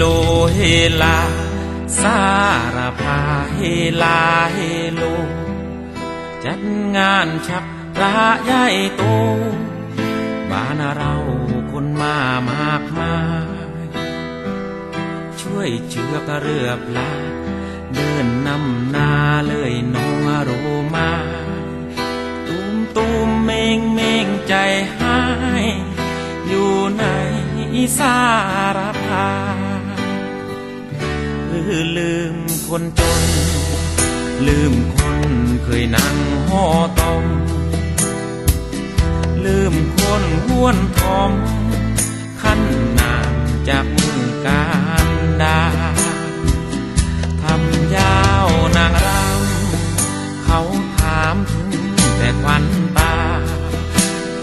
ลเฮลา สารพาเฮลาเฮโล จัดงานชักพระใหญ่โต บ้านเราคนมามากมาย ช่วยเชือกเรือพลา เดินนำหนาเลยน้องโรมาตูมตูมเมงเมงใจหาย อยู่ในสาร ลือลืมคนจน ลืมคนเคยนั่งห่อตอม ลืมคนห้วนทอม ขั้นนามจากมือการดาทำยาวนางรำเขาถามถึงแต่ควันตา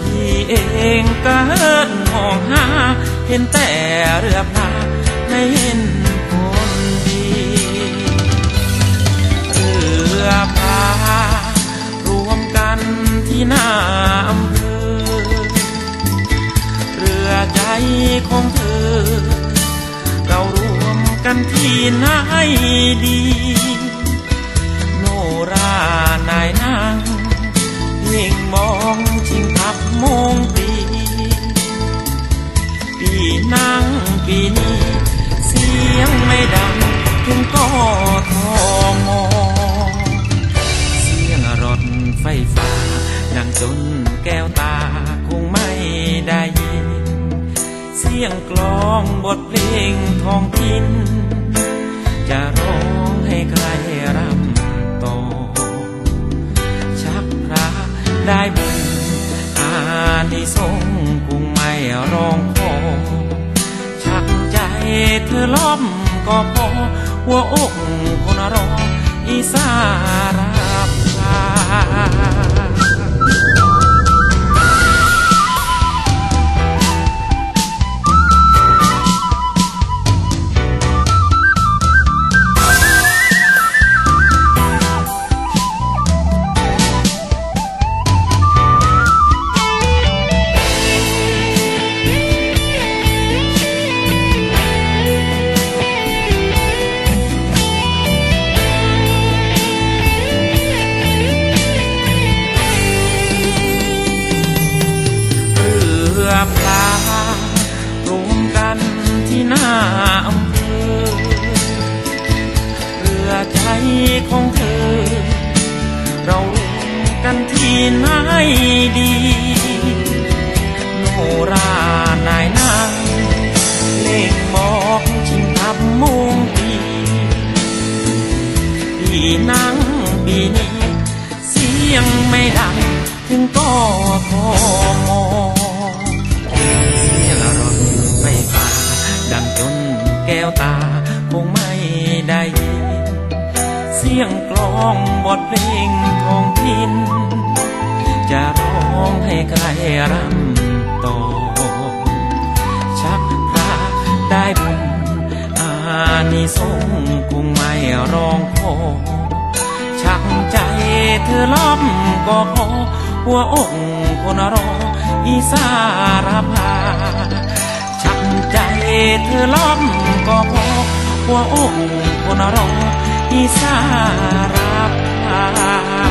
พี่เองก็เฮิดมองหา เห็นแต่เรือพลาไม่เห็น ของเธอ เรารวมกันที่ไหนดี โนรานายนางเพ่งมองชิงทับมงตีปีนั่งปีนี้เสียงไม่ดังถึงก็ทอมอเสียงรถไฟฟ้าดังจนแก้ว เสียงกลองบทเพลงทองถิ่นจะร้องให้ใครรำต่อ ชักพระได้บุญอานิสงคงไม่ร้องขอชักใจเธอล้อมก็พอ หัวอกคนรออีสาราพา ของเธอ เรารวมกันที่ไหนดีโนรานายนางเล่งมอกชิงทับมุงปีปีนั่งปีนี้ เสียงไม่ดัง ถึงก็ สียงกลองบทเพลงท้องถิ่นจะร้องให้ใครรำต่อ ชักพระได้บุญอานิสงส์คงไม่ร้องขอชักใจเธอล้อมก็พอหัวอกคนรออีสารพาชักใจเธอล้อมก็พอหัวอกคนรอ อีสารพา